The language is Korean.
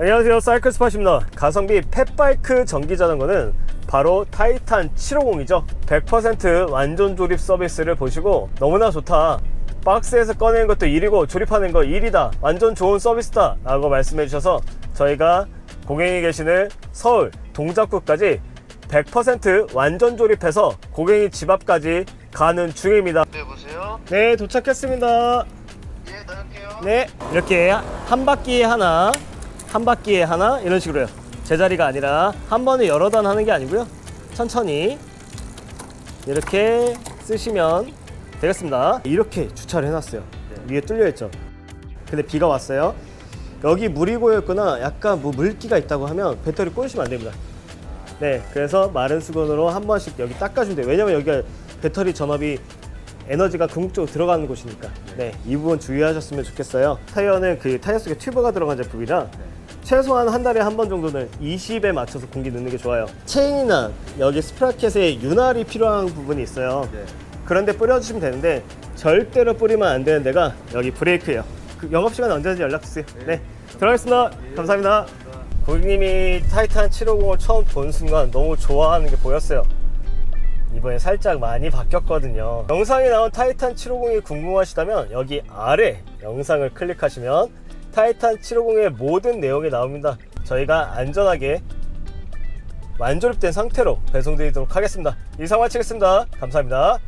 안녕하세요. 사이클 스팟입니다. 가성비 펫바이크 전기자전거는 바로 타이탄 750이죠. 100% 완전 조립 서비스를 보시고 너무나 좋다. 박스에서 꺼내는 것도 일이고 조립하는 거 일이다. 완전 좋은 서비스다. 라고 말씀해 주셔서 저희가 고객이 계시는 서울 동작구까지 100% 완전 조립해서 고객이 집 앞까지 가는 중입니다. 네, 보세요. 네 도착했습니다. 예, 나갈게요. 네 이렇게 한 바퀴에 하나 한 바퀴에 하나? 이런 식으로요. 제자리가 아니라 한 번에 여러 단 하는 게 아니고요. 천천히 이렇게 쓰시면 되겠습니다. 이렇게 주차를 해놨어요. 위에 뚫려 있죠? 근데 비가 왔어요. 여기 물이 고였거나. 약간 뭐 물기가 있다고 하면 배터리 꼬시면 안 됩니다. 네 그래서 마른 수건으로 한 번씩 여기 닦아주면 돼요. 왜냐면 여기가 배터리 전압이 에너지가 궁극적으로 들어가는 곳이니까. 네, 이 부분 주의하셨으면 좋겠어요. 타이어는 그 타이어 속에 튜브가 들어간 제품이라 최소한 한 달에 한 번 정도는 20에 맞춰서 공기 넣는 게 좋아요. 체인이나 여기 스프라켓에 윤활이 필요한 부분이 있어요. 그런데 뿌려주시면 되는데 절대로 뿌리면 안 되는 데가 여기 브레이크예요. 그 영업 시간 언제든지 연락 주세요. 네, 들어가겠습니다. 감사합니다. 고객님이 타이탄 750을 처음 본 순간 너무 좋아하는 게 보였어요. 이번에 살짝 많이 바뀌었거든요. 영상에 나온 타이탄 750이 궁금하시다면 여기 아래 영상을 클릭하시면 타이탄 750의 모든 내용이 나옵니다. 저희가 안전하게 만조립된 상태로 배송드리도록 하겠습니다. 이상 마치겠습니다. 감사합니다.